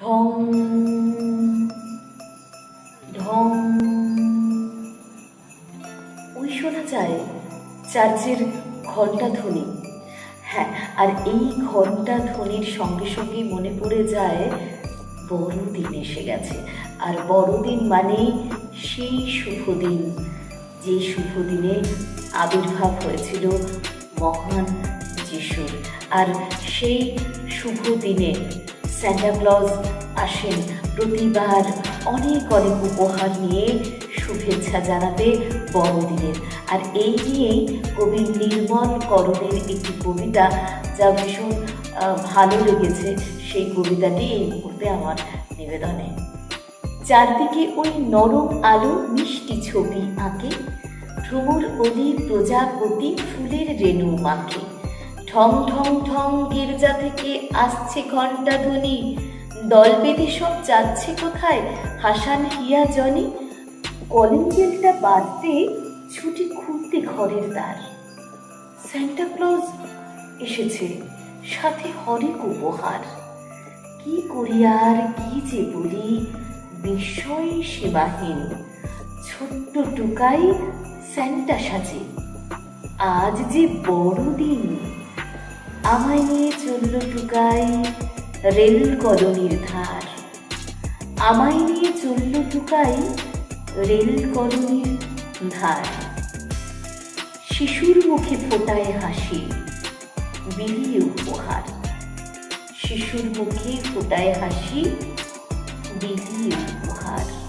ঢং ঢং। ওই শোনা যায় চার্চের ঘণ্টা ধ্বনি। হ্যাঁ আর এই ঘণ্টা ধ্বনির সঙ্গে সঙ্গে মনে পড়ে যায় বড়দিন এসে গেছে। আর বড়দিন মানেই সেই শুভ দিন যে শুভ দিনে আবির্ভাব হয়েছিল মহান যিশুর। আর সেই শুভ দিনে স্যান্টা ক্লজ আসেন। প্রতিবার অনেক অনেক উপহার নিয়ে শুভেচ্ছা জানাতে বড়দিনের। আর এই নিয়েই কবি নির্মল করণের একটি কবিতা যা ভীষণ ভালো লেগেছে। সেই কবিতাটি এই মুহূর্তে আমার নিবেদনে। চারদিকে ওই নরম আলো মিষ্টি ছবি আঁকে ভ্রমর অলি প্রজাপতি ফুলের রেণু মাখে। ঠং ঠং ঠং গির্জা থেকে আসছে ঘণ্টা ধ্বনি। দল বেঁধে সব যাচ্ছে কোথায়? হাসান, হিয়া, জনি কলিং বেলটা বাজতে ছুটি খুলতে ঘরের দ্বার। স্যান্টা ক্লজ এসেছে, সাথে হরেক উপহার। কি করি আর কি যে বলি, বিস্ময় সেবাহীন। ছোট্ট টুকাই স্যান্টা সাজে। আজ যে বড়দিন। আমায় নিয়ে চলল টুকাই রেল কলোনির ধার। আমায় নিয়ে চলল টুকাই রেল কলোনির ধার। শিশুর মুখে ফোটায় হাসি, বিলিয়ে উপহার। শিশুর মুখে ফোটায় হাসি, বিলিয়ে উপহার।